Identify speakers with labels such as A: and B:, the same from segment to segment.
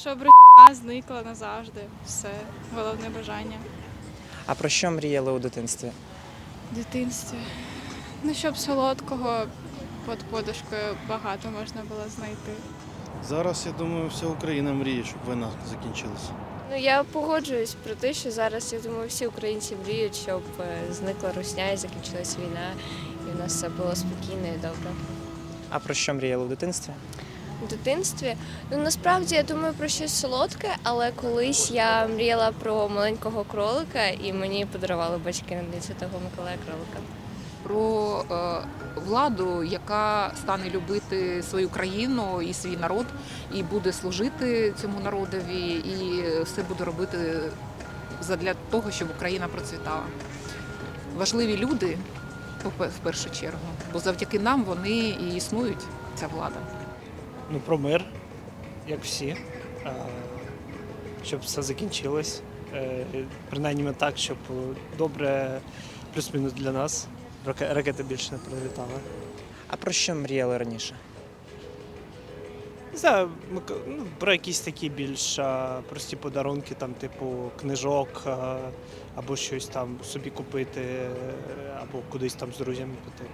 A: щоб р**а зникла назавжди. Все, головне бажання.
B: А про що мріяли у дитинстві?
A: В дитинстві. Ну, щоб солодкого під подушкою багато можна було знайти.
C: Зараз, я думаю, вся Україна мріє, щоб війна закінчилася.
D: Ну я погоджуюсь про те, що зараз я думаю, всі українці мріють, щоб е, зникла русня і закінчилась війна, і в нас все було спокійно і добре.
B: А про що мріяли у дитинстві?
D: Дитинстві ну насправді я думаю про щось солодке, але колись я мріяла про маленького кролика, і мені подарували батьки на День Святого Миколая кролика.
E: про е, владу, яка стане любити свою країну і свій народ, і буде служити цьому народові, і все буде робити для того, щоб Україна процвітала. Важливі люди в першу чергу, бо завдяки нам вони і існують, ця влада.
F: Ну, про мир, як всі, е, щоб все закінчилось. Е, Принаймні так, щоб добре плюс-мінус для нас. Раке- Ракети більше не прилітали.
B: А про що мріяли раніше?
F: Не знаю, ну, про якісь такі більш прості подарунки, там, типу книжок, е, або щось там собі купити, або кудись там з друзями піти.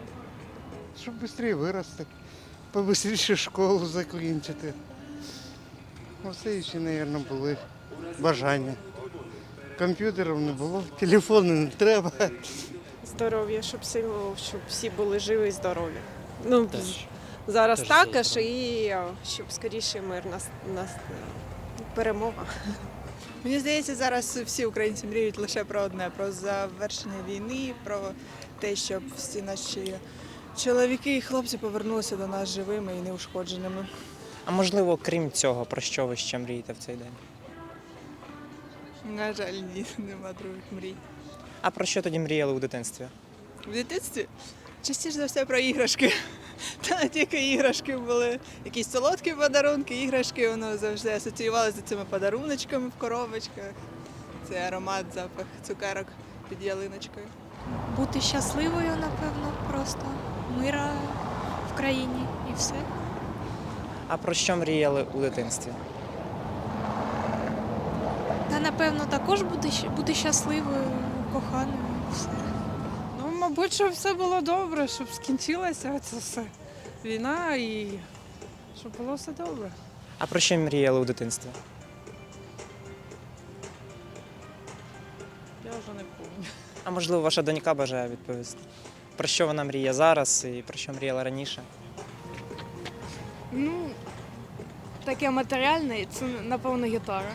G: Щоб швидше вирости, побистріше школу закінчити. Оце ще, мабуть, були бажання. Комп'ютерів не було, телефону не треба.
H: здоров'я, щоб всі, щоб всі були живі і здорові. Ну,
F: Теж.
H: зараз
F: теж
H: також, і щоб скоріше мир нас, нас перемога.
I: Мені здається, зараз всі українці мріють лише про одне: про завершення війни, про те, щоб всі наші чоловіки і хлопці повернулися до нас живими і неушкодженими.
B: А можливо, крім цього, про що ви ще мрієте в цей день?
I: На жаль, ні, нема других мрій.
B: А про що тоді мріяли у дитинстві?
I: В дитинстві частіше за все про іграшки. Та тільки іграшки були. Якісь солодкі подарунки, іграшки, воно завжди асоціювалося з цими подаруночками в коробочках. Це аромат, запах цукерок під ялиночкою.
A: Бути щасливою, напевно, просто мира в країні і все.
B: А про що мріяли у дитинстві?
A: Та напевно також бути, бути щасливою, коханою і все.
H: Ну, мабуть, щоб все було добре, щоб скінчилася це все. Війна і щоб було все добре.
B: А про що мріяли у дитинстві? Можливо, ваша донька бажає відповісти? Про що вона мріє зараз і про що мріяла раніше?
J: Ну, таке матеріальне, це напевно гітара.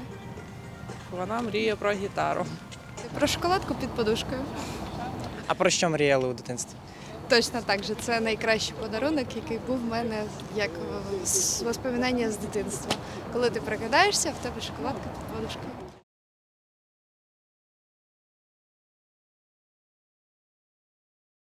H: Вона мріє про гітару.
J: Про шоколадку під подушкою.
B: А про що мріяли у дитинстві?
J: Точно так же. Це найкращий подарунок, який був в мене як воспоминання з дитинства. Коли ти прокидаєшся, в тебе шоколадка під подушкою.